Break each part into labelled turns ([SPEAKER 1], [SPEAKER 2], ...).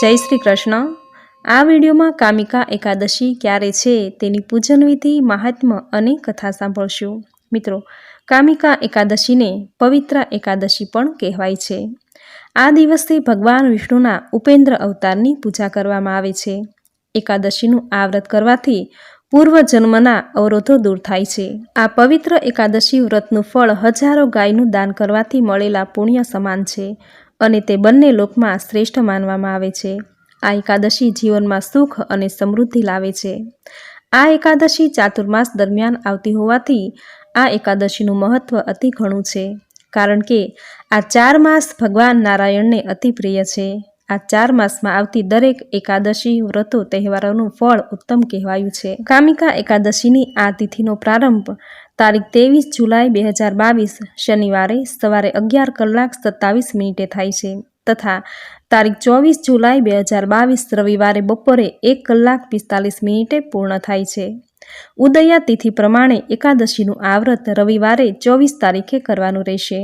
[SPEAKER 1] જય શ્રી કૃષ્ણ. આ વિડીયોમાં કામિકા એકાદશી ક્યારે છે તેની પૂજન વિધિ, મહાત્મ્ય અને કથા સાંભળશું. મિત્રો, કામિકા એકાદશીને પવિત્ર એકાદશી પણ કહેવાય છે. આ દિવસે ભગવાન વિષ્ણુના ઉપેન્દ્ર અવતારની પૂજા કરવામાં આવે છે. એકાદશીનું આ વ્રત કરવાથી પૂર્વજન્મના અવરોધો દૂર થાય છે. આ પવિત્ર એકાદશી વ્રતનું ફળ હજારો ગાયનું દાન કરવાથી મળેલા પુણ્ય સમાન છે. અને તે બંને લોકમાં શ્રેષ્ઠ માનવામાં આવે છે. આ એકાદશી જીવનમાં સુખ અને સમૃદ્ધિ લાવે છે. આ એકાદશી ચાતુર્માસ દરમિયાન આવતી હોવાથી આ એકાદશીનું મહત્વ અતિ ઘણું છે. કારણ કે આ ચાર માસ ભગવાન નારાયણને અતિ પ્રિય છે. આ ચાર માસમાં આવતી દરેક એકાદશી, વ્રતો, તહેવારોનું ફળ ઉત્તમ કહેવાયું છે. કામિકા એકાદશીની આ તિથિનો પ્રારંભ તારીખ ત્રેવીસ જુલાઈ બે હજાર બાવીસ, શનિવારે સવારે અગિયાર કલાક સત્તાવીસ મિનિટે થાય છે. તથા તારીખ ચોવીસ જુલાઈ બે હજાર બાવીસ, રવિવારે બપોરે એક કલાક પિસ્તાલીસ મિનિટે પૂર્ણ થાય છે. ઉદયા તિથિ પ્રમાણે એકાદશીનું આવ્રત રવિવારે ચોવીસ તારીખે કરવાનું રહેશે.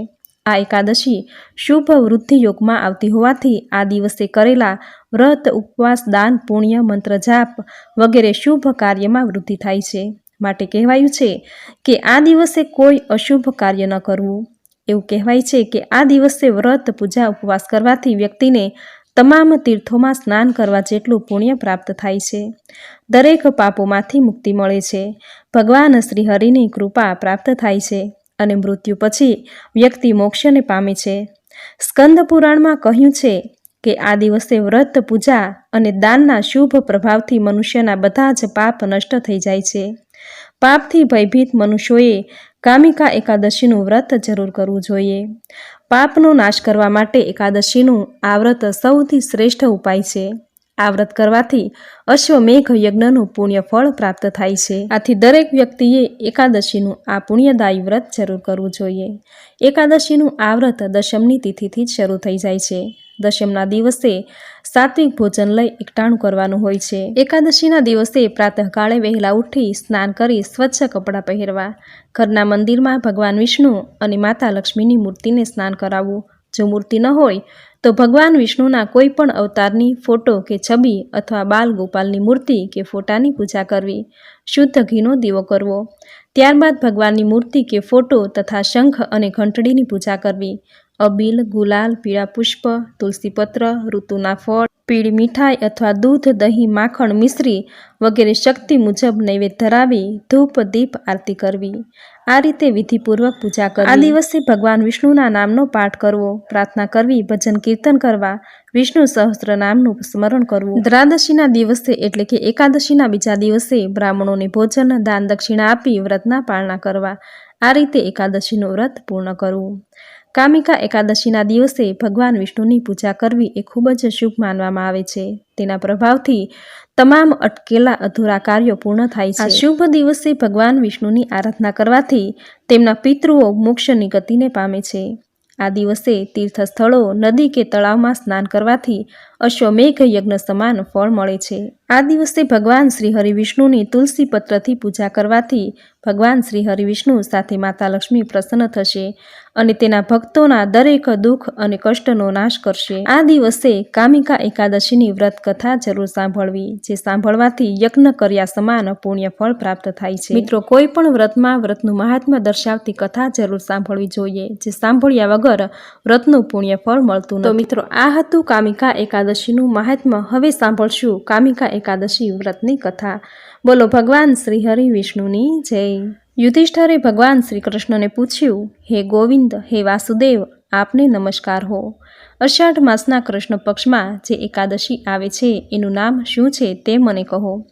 [SPEAKER 1] આ એકાદશી શુભ વૃદ્ધિ યોગમાં આવતી હોવાથી આ દિવસે કરેલા વ્રત, ઉપવાસ, દાન, પુણ્ય, મંત્ર જાપ વગેરે શુભ કાર્યમાં વૃદ્ધિ થાય છે. માટે કહેવાયું છે કે આ દિવસે કોઈ અશુભ કાર્ય ન કરવું. એવું કહેવાય છે કે આ દિવસે વ્રત, પૂજા, ઉપવાસ કરવાથી વ્યક્તિને તમામ તીર્થોમાં સ્નાન કરવા જેટલું પુણ્ય પ્રાપ્ત થાય છે. દરેક પાપોમાંથી મુક્તિ મળે છે. ભગવાન શ્રી હરિની કૃપા પ્રાપ્ત થાય છે અને મૃત્યુ પછી વ્યક્તિ મોક્ષને પામે છે. સ્કંદ પુરાણમાં કહ્યું છે કે આ દિવસે વ્રત, પૂજા અને દાનના શુભ પ્રભાવથી મનુષ્યના બધા જ પાપ નષ્ટ થઈ જાય છે. પાપથી ભયભીત મનુષ્યોએ કામિકા એકાદશીનું વ્રત જરૂર કરવું જોઈએ. પાપનો નાશ કરવા માટે એકાદશીનું આ વ્રત સૌથી શ્રેષ્ઠ ઉપાય છે. આ વ્રત કરવાથી અશ્વમેઘ યજ્ઞનું પુણ્ય ફળ પ્રાપ્ત થાય છે. આથી દરેક વ્યક્તિએ એકાદશીનું આ પુણ્યદાયી વ્રત જરૂર કરવું જોઈએ. એકાદશીનું આ વ્રત દશમની તિથિથી જ શરૂ થઈ જાય છે. દશમના દિવસે સાત્વિક ભોજન લઈ એકટાણું કરવાનું હોય છે. એકાદશીના દિવસે પ્રાતઃકાળે વહેલા ઉઠી સ્નાન કરી સ્વચ્છ કપડાં પહેરવા, ઘરના મંદિરમાં ભગવાન વિષ્ણુ અને માતા લક્ષ્મીની મૂર્તિને સ્નાન કરાવવું. જો મૂર્તિ ન હોય, તો ભગવાન વિષ્ણુના કોઈ પણ અવતારની ફોટો કે છબી અથવા બાલ ગોપાલની મૂર્તિ કે ફોટાની પૂજા કરવી. શુદ્ધ ઘીનો દીવો કરવો. ત્યારબાદ ભગવાનની મૂર્તિ કે ફોટો તથા શંખ અને ઘંટડીની પૂજા કરવી. અબીલ, ગુલાલ, પીળા પુષ્પ, તુલસીપત્ર, ઋતુના ફળ, પીળ મીઠાઈ અથવા દૂધ, દહીં, માખણ, મિશ્રી વગેરે શક્તિ મુજબ નૈવેદ્ય ધરાવી ધૂપ, દીપ, આરતી કરવી. આ રીતે વિધિપૂર્વક પૂજા કરવી. આ દિવસે ભગવાન વિષ્ણુના નામનો પાઠ કરવો, પ્રાર્થના કરવી, ભજન કીર્તન કરવા, વિષ્ણુ સહસ્ત્ર નામનું સ્મરણ કરવું. દ્રાદશીના દિવસે એટલે કે એકાદશીના બીજા દિવસે બ્રાહ્મણોને ભોજન, દાન, દક્ષિણા આપી વ્રતના પાળના કરવા. આ રીતે એકાદશીનું વ્રત પૂર્ણ કરવું. કામિકા એકાદશીના દિવસે ભગવાન વિષ્ણુની પૂજા કરવી એ ખૂબ જ શુભ માનવામાં આવે છે. તેના પ્રભાવથી તમામ અટકેલા અધૂરા કાર્યો પૂર્ણ થાય છે. આ શુભ દિવસે ભગવાન વિષ્ણુની આરાધના કરવાથી તેમના પિતૃઓ મોક્ષની ગતિને પામે છે. આ દિવસે તીર્થ સ્થળો નદી કે તળાવમાં સ્નાન કરવાથી અશ્વમેઘ યજ્ઞ સમાન ફળ મળે છે. આ દિવસે ભગવાન શ્રી હરિવિષ્ણુની તુલસી પત્રથી પૂજા કરવાથી ભગવાન શ્રી હરિવિષ્ણુ સાથે માતા લક્ષ્મી પ્રસન્ન થશે અને તેના ભક્તોના દરેક દુઃખ અને કષ્ટનો નાશ કરશે. આ દિવસે કામિકા એકાદશીની વ્રત કથા જરૂર સાંભળવી, જે સાંભળવાથી યજ્ઞ કર્યા સમાન પુણ્ય ફળ પ્રાપ્ત થાય છે. મિત્રો, કોઈ પણ વ્રતમાં વ્રતનું મહાત્મ્ય દર્શાવતી કથા જરૂર સાંભળવી જોઈએ, જે સાંભળ્યા વગર વ્રતનું પુણ્ય ફળ મળતું તો મિત્રો, આ હતું કામિકા એકાદશીનું મહાત્મ્ય હવે સાંભળશું કામિકા એકાદશી વ્રતની કથા. બોલો ભગવાન શ્રી હરિ વિષ્ણુની જય. યુધિષ્ઠરે ભગવાન શ્રી કૃષ્ણને પૂછ્યું, હે ગોવિંદ, હે વાસુદેવ, આપને નમસ્કાર હો. અષાઢ માસના કૃષ્ણ પક્ષમાં જે એકાદશી આવે છે, એનું નામ શું છે તે મને કહો.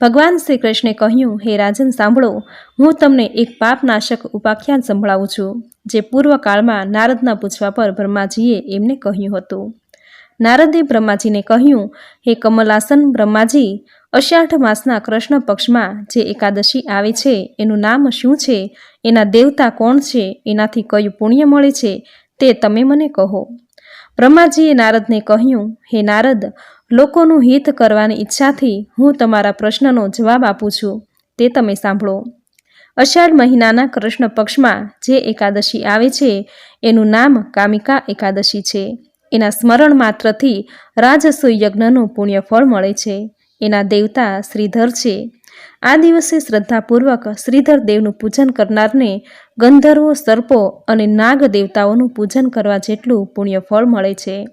[SPEAKER 1] ભગવાન શ્રી કૃષ્ણે કહ્યું, હે રાજન, સાંભળો, હું તમને એક પાપનાશક ઉપાખ્યાન સંભળાવું છું, જે પૂર્વકાળમાં નારદના પૂછવા પર બ્રહ્માજીએ એમને કહ્યું હતું. નારદે બ્રહ્માજીને કહ્યું, હે કમલાસન બ્રહ્માજી, અષાઢ માસના કૃષ્ણ પક્ષમાં જે એકાદશી આવે છે, એનું નામ શું છે? એના દેવતા કોણ છે? એનાથી કયું પુણ્ય મળે છે? તે તમે મને કહો. બ્રહ્માજીએ નારદને કહ્યું, હે નારદ, લોકોનું હિત કરવાની ઈચ્છાથી હું તમારા પ્રશ્નનો જવાબ આપું છું. તે તમે સાંભળો. અષાઢ મહિનાના કૃષ્ણ પક્ષમાં જે એકાદશી આવે છે, એનું નામ કામિકા એકાદશી છે. એના સ્મરણ માત્રથી રાજસુ યજ્ઞનું પુણ્ય ફળ મળે છે. એના દેવતા શ્રીધર છે. આ દિવસે શ્રદ્ધાપૂર્વક શ્રીધર દેવનું પૂજન કરનારને ગંધર્વો, સર્પો અને નાગ દેવતાઓનું પૂજન કરવા જેટલું પુણ્ય ફળ મળે છે.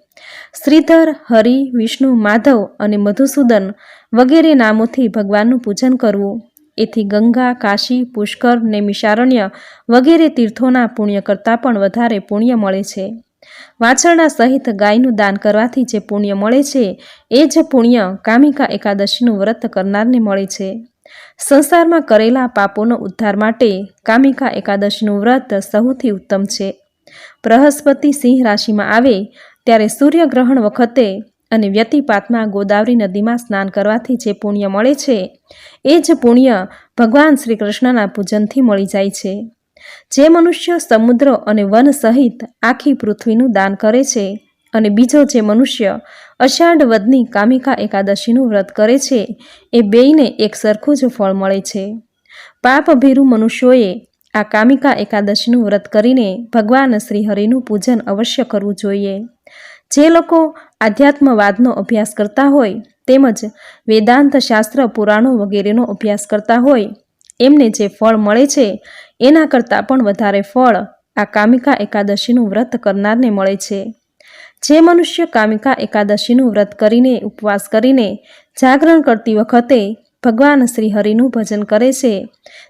[SPEAKER 1] શ્રીધર, હરિ, વિષ્ણુ, માધવ અને મધુસૂદન વગેરે નામોથી ભગવાનનું પૂજન કરવું. એથી ગંગા, કાશી, પુષ્કર, નૈમિષારણ્ય વગેરે તીર્થોના પુણ્ય કરતાં પણ વધારે પુણ્ય મળે છે. વાછરડા સહિત ગાયનું દાન કરવાથી જે પુણ્ય મળે છે, એ જ પુણ્ય કામિકા એકાદશીનું વ્રત કરનારને મળે છે. સંસારમાં કરેલા પાપોનો ઉદ્ધાર માટે કામિકા એકાદશીનું વ્રત સૌથી ઉત્તમ છે. બૃહસ્પતિ સિંહ રાશિમાં આવે ત્યારે સૂર્યગ્રહણ વખતે અને વ્યતિપાતમાં ગોદાવરી નદીમાં સ્નાન કરવાથી જે પુણ્ય મળે છે, એ જ પુણ્ય ભગવાન શ્રી કૃષ્ણના પૂજનથી મળી જાય છે. જે મનુષ્ય સમુદ્ર અને વન સહિત આખી પૃથ્વીનું દાન કરે છે અને બીજો જે મનુષ્ય અષાઢ વદની કામિકા એકાદશીનું વ્રત કરે છે, એ બેયને એક સરખું જ ફળ મળે છે. પાપભીરુ મનુષ્યોએ આ કામિકા એકાદશીનું વ્રત કરીને ભગવાન શ્રીહરિનું પૂજન અવશ્ય કરવું જોઈએ. જે લોકો આધ્યાત્મવાદનો અભ્યાસ કરતા હોય તેમજ વેદાંત શાસ્ત્ર પુરાણો વગેરેનો અભ્યાસ કરતા હોય એમને જે ફળ મળે છે, એના કરતાં પણ વધારે ફળ આ કામિકા એકાદશીનું વ્રત કરનારને મળે છે. જે મનુષ્ય કામિકા એકાદશીનું વ્રત કરીને, ઉપવાસ કરીને જાગરણ કરતી વખતે ભગવાન શ્રી હરિનું ભજન કરે છે,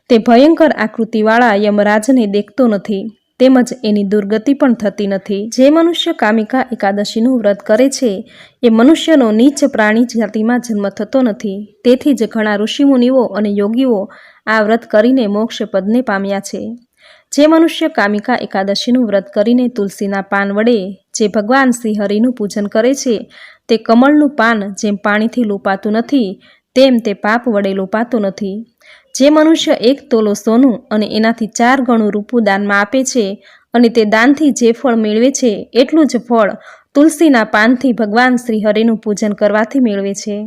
[SPEAKER 1] તે ભયંકર આકૃતિવાળા યમરાજને દેખતો નથી, તેમજ એની દુર્ગતિ પણ થતી નથી. જે મનુષ્ય કામિકા એકાદશીનું વ્રત કરે છે, એ મનુષ્યનો નીચ પ્રાણી જાતિમાં જન્મ થતો નથી. તેથી જ ઘણા ઋષિમુનિઓ અને યોગીઓ આ વ્રત કરીને મોક્ષ પદને પામ્યા છે. જે મનુષ્ય કામિકા એકાદશીનું વ્રત કરીને તુલસીના પાન વડે જે ભગવાન શ્રી હરિનું પૂજન કરે છે, તે કમળનું પાન જેમ પાણીથી લોપાતું નથી, તેમ તે પાપ વડે લોપાતું નથી. જે મનુષ્ય એક તોલો સોનું અને એનાથી ચાર ગણું રૂપું દાનમાં આપે છે અને તે દાનથી જે ફળ મેળવે છે, એટલું જ ફળ તુલસીના પાનથી ભગવાન શ્રી હરિનું પૂજન કરવાથી મેળવે છે.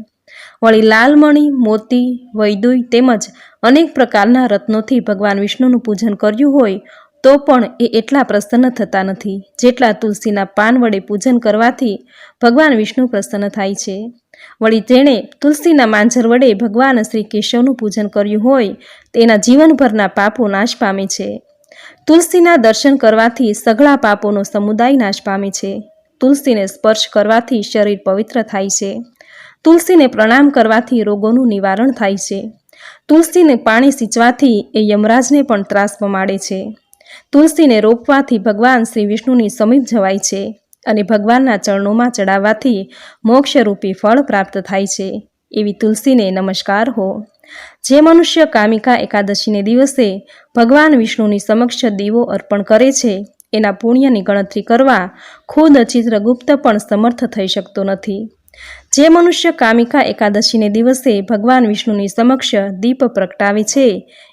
[SPEAKER 1] વળી લાલમણી, મોતી વૈદુય તેમજ અનેક પ્રકારના રત્નોથી ભગવાન વિષ્ણુનું પૂજન કર્યું હોય, તો પણ એ એટલા પ્રસન્ન થતા નથી. જેટલા તુલસીના પાન વડે પૂજન કરવાથી ભગવાન વિષ્ણુ પ્રસન્ન થાય છે. વળી તેણે તુલસીના માંજર વડે ભગવાન શ્રી કેશવનું પૂજન કર્યું હોય, તેના જીવનભરના પાપો નાશ પામે છે. તુલસીના દર્શન કરવાથી સઘળા પાપોનો સમુદાય નાશ પામે છે. તુલસીને સ્પર્શ કરવાથી શરીર પવિત્ર થાય છે. તુલસીને પ્રણામ કરવાથી રોગોનું નિવારણ થાય છે. તુલસીને પાણી સિંચવાથી એ યમરાજને પણ ત્રાસ પમાડે છે. તુલસીને રોપવાથી ભગવાન શ્રી વિષ્ણુની સમીપ જવાય છે અને ભગવાનના ચરણોમાં ચડાવવાથી મોક્ષરૂપી ફળ પ્રાપ્ત થાય છે. એવી તુલસીને નમસ્કાર હો. જે મનુષ્ય કામિકા એકાદશીને દિવસે ભગવાન વિષ્ણુની સમક્ષ દીવો અર્પણ કરે છે, એના પુણ્યની ગણતરી કરવા ખુદ ચિત્રગુપ્ત પણ સમર્થ થઈ શકતો નથી. જે મનુષ્ય કામિકા એકાદશીને દિવસે ભગવાન વિષ્ણુની સમક્ષ દીપ પ્રગટાવે છે,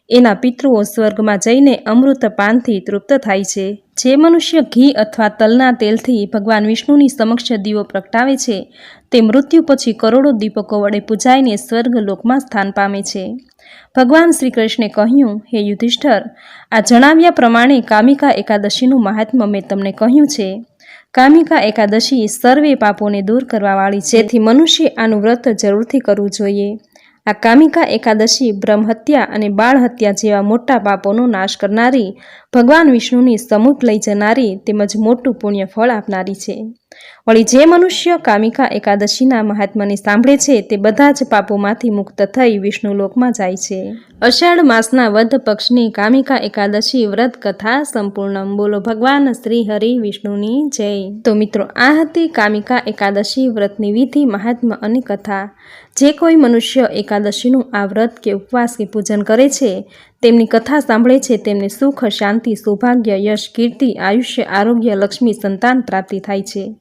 [SPEAKER 1] એના પિતૃઓ સ્વર્ગમાં જઈને અમૃત પાનથી તૃપ્ત થાય છે. જે મનુષ્ય ઘી અથવા તલના તેલથી ભગવાન વિષ્ણુની સમક્ષ દીવો પ્રગટાવે છે, તે મૃત્યુ પછી કરોડો દીપકો વડે પૂજાઈને સ્વર્ગ લોકમાં સ્થાન પામે છે. ભગવાન શ્રી કૃષ્ણે કહ્યું, હે યુધિષ્ઠર, આ જણાવ્યા પ્રમાણે કામિકા એકાદશીનું મહાત્મ્ય મેં તમને કહ્યું છે. કામિકા એકાદશી સર્વે પાપોને દૂર કરવાવાળી છે. જેથી મનુષ્ય આનું વ્રત જરૂરથી કરવું જોઈએ. આ કામિકા એકાદશી બ્રહ્મહત્યા અને બાળ હત્યા જેવા મોટા પાપોનો નાશ કરનારી ભગવાન વિષ્ણુની સમૂહ લઈ જનારી તેમજ મોટું પુણ્ય ફળ આપનારી છે. વળી જે મનુષ્ય કામિકા એકાદશીના મહાત્માને સાંભળે છે, તે બધા જ પાપોમાંથી મુક્ત થઈ વિષ્ણુ લોકમાં જાય છે. અષાઢ માસના વધ પક્ષની કામિકા એકાદશી વ્રત કથા સંપૂર્ણ બોલો ભગવાન શ્રી હરિ વિષ્ણુની જય. તો મિત્રો, આ હતી કામિકા એકાદશી વ્રતની વિધિ મહાત્મા અને કથા. જે કોઈ મનુષ્ય એકાદશીનું આ વ્રત કે ઉપવાસ કે પૂજન કરે છે તેમની કથા સાંભળે છે, તેમને સુખ, શાંતિ, સૌભાગ્ય, યશ, કીર્તિ, આયુષ્ય, આરોગ્ય, લક્ષ્મી, સંતાન પ્રાપ્તિ થાય છે.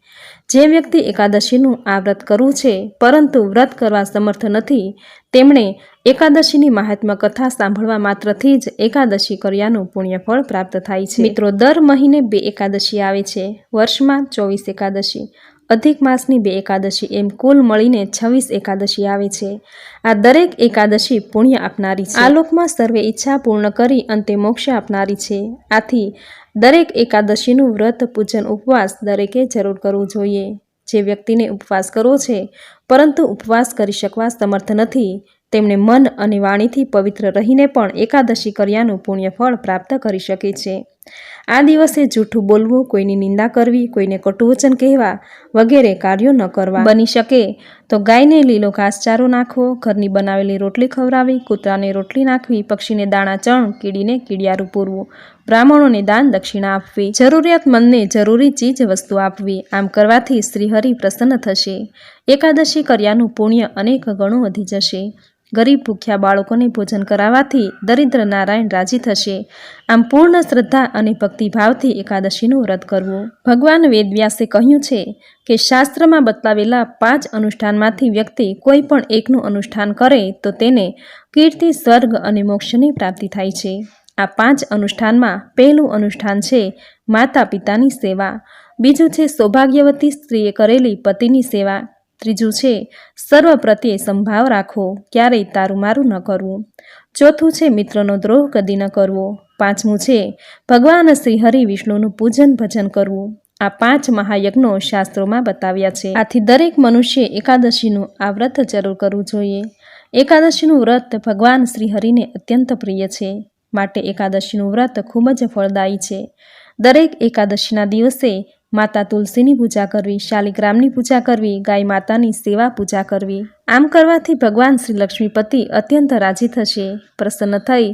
[SPEAKER 1] જે વ્યક્તિ એકાદશીનું આ વ્રત કરવું છે, પરંતુ વ્રત કરવા સમર્થ નથી, તેમણે એકાદશીની મહાત્મા કથા સાંભળવા માત્રથી જ એકાદશી કર્યાનું પુણ્યફળ પ્રાપ્ત થાય છે. મિત્રો, દર મહિને બે એકાદશી આવે છે, વર્ષમાં ચોવીસ એકાદશી. અધિક માસની બે એકાદશી એમ કુલ મળીને છવ્વીસ એકાદશી આવે છે. આ દરેક એકાદશી પુણ્ય આપનારી છે. આ લોકમાં સર્વે ઈચ્છા પૂર્ણ કરી અંતે મોક્ષ આપનારી છે. આથી દરેક એકાદશીનું વ્રત, પૂજન, ઉપવાસ દરેકે જરૂર કરવું જોઈએ. જે વ્યક્તિને ઉપવાસ કરવો છે, પરંતુ ઉપવાસ કરી શકવા સમર્થ નથી તેમણે મન અને વાણીથી પવિત્ર રહીને પણ એકાદશી કર્યાનું પુણ્ય ફળ પ્રાપ્ત કરી શકે છે. આ દિવસે જૂઠું બોલવું, કોઈની નિંદા કરવી, કોઈને કટુવચન કહેવા વગેરે કાર્યો ન કરવા. બની શકે તો ગાયને લીલો ઘાસચારો નાખવો, ઘરની બનાવેલી રોટલી ખવડાવી, કૂતરાને રોટલી નાખવી, પક્ષીને દાણા ચણ, કીડીને કીડિયારું પૂરવું, બ્રાહ્મણોને દાન દક્ષિણા આપવી, જરૂરિયાતમંદને જરૂરી ચીજ વસ્તુ આપવી, આમ કરવાથી શ્રીહરિ પ્રસન્ન થશે. એકાદશી કર્યાનું પુણ્ય અનેક ગણું વધી જશે. ગરીબ ભૂખ્યા બાળકોને ભોજન કરાવવાથી દરિદ્ર નારાયણ રાજી થશે. આમ પૂર્ણ શ્રદ્ધા અને ભક્તિભાવથી એકાદશીનું વ્રત કરવું. ભગવાન વેદવ્યાસે કહ્યું છે કે શાસ્ત્રમાં બતાવેલા પાંચ અનુષ્ઠાનમાંથી વ્યક્તિ કોઈ પણ એકનું અનુષ્ઠાન કરે તો તેને કીર્તિ, સ્વર્ગ અને મોક્ષની પ્રાપ્તિ થાય છે. આ પાંચ અનુષ્ઠાનમાં પહેલું અનુષ્ઠાન છે માતા પિતાની સેવા. બીજું છે સૌભાગ્યવતી સ્ત્રીએ કરેલી પતિની સેવા. ત્રીજું છે, સર્વ પ્રત્યે સંભાવ રાખવો ક્યારેય તારું મારું ન કરવું. ચોથું છે, મિત્રનો દ્રોહ કદી ન કરવો. પાંચમું છે, ભગવાન શ્રી હરિ વિષ્ણુનું પૂજન ભજન કરવું. આ પાંચ મહાયજ્ઞો શાસ્ત્રોમાં બતાવ્યા છે. આથી દરેક મનુષ્ય એકાદશીનું આ વ્રત જરૂર કરવું જોઈએ. એકાદશીનું વ્રત ભગવાન શ્રી હરિને અત્યંત પ્રિય છે. માટે એકાદશીનું વ્રત ખૂબ જ ફળદાયી છે. દરેક એકાદશીના દિવસે માતા તુલસીની પૂજા કરવી શાલિગ્રામની પૂજા કરવી, ગાય માતાની સેવા પૂજા કરવી. આમ કરવાથી ભગવાન શ્રી લક્ષ્મીપતિ અત્યંત રાજી થશે. પ્રસન્ન થઈ,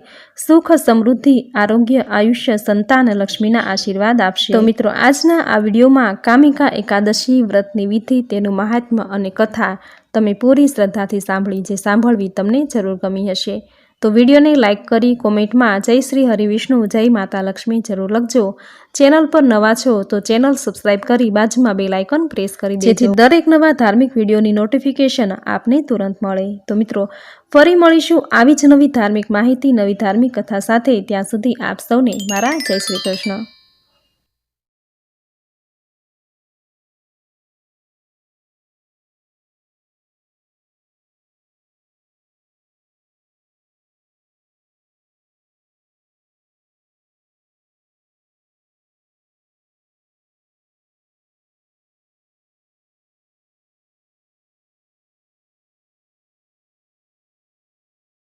[SPEAKER 1] સુખ, સમૃદ્ધિ, આરોગ્ય, આયુષ્ય, સંતાન, લક્ષ્મીના આશીર્વાદ આપશે. તો મિત્રો, આજના આ વિડીયોમાં કામિકા એકાદશી વ્રતની વિધિ, તેનું મહાત્મ્ય અને કથા તમે પૂરી શ્રદ્ધાથી સાંભળી, જે સાંભળવી તમને જરૂર ગમી હશે. તો વિડીયોને લાઇક કરી કોમેન્ટમાં જય શ્રી હરિવિષ્ણુ, જય માતા લક્ષ્મી જરૂર લખજો. ચેનલ પર નવા છો તો ચેનલ સબસ્ક્રાઇબ કરી બાજુમાં બે લાઇકન પ્રેસ કરી જેથી દરેક નવા ધાર્મિક વિડીયોની નોટિફિકેશન આપને તુરંત મળે. તો મિત્રો, ફરી મળીશું આવી જ નવી ધાર્મિક માહિતી, નવી ધાર્મિક કથા સાથે. ત્યાં સુધી આપ સૌને મારા જય શ્રી કૃષ્ણ.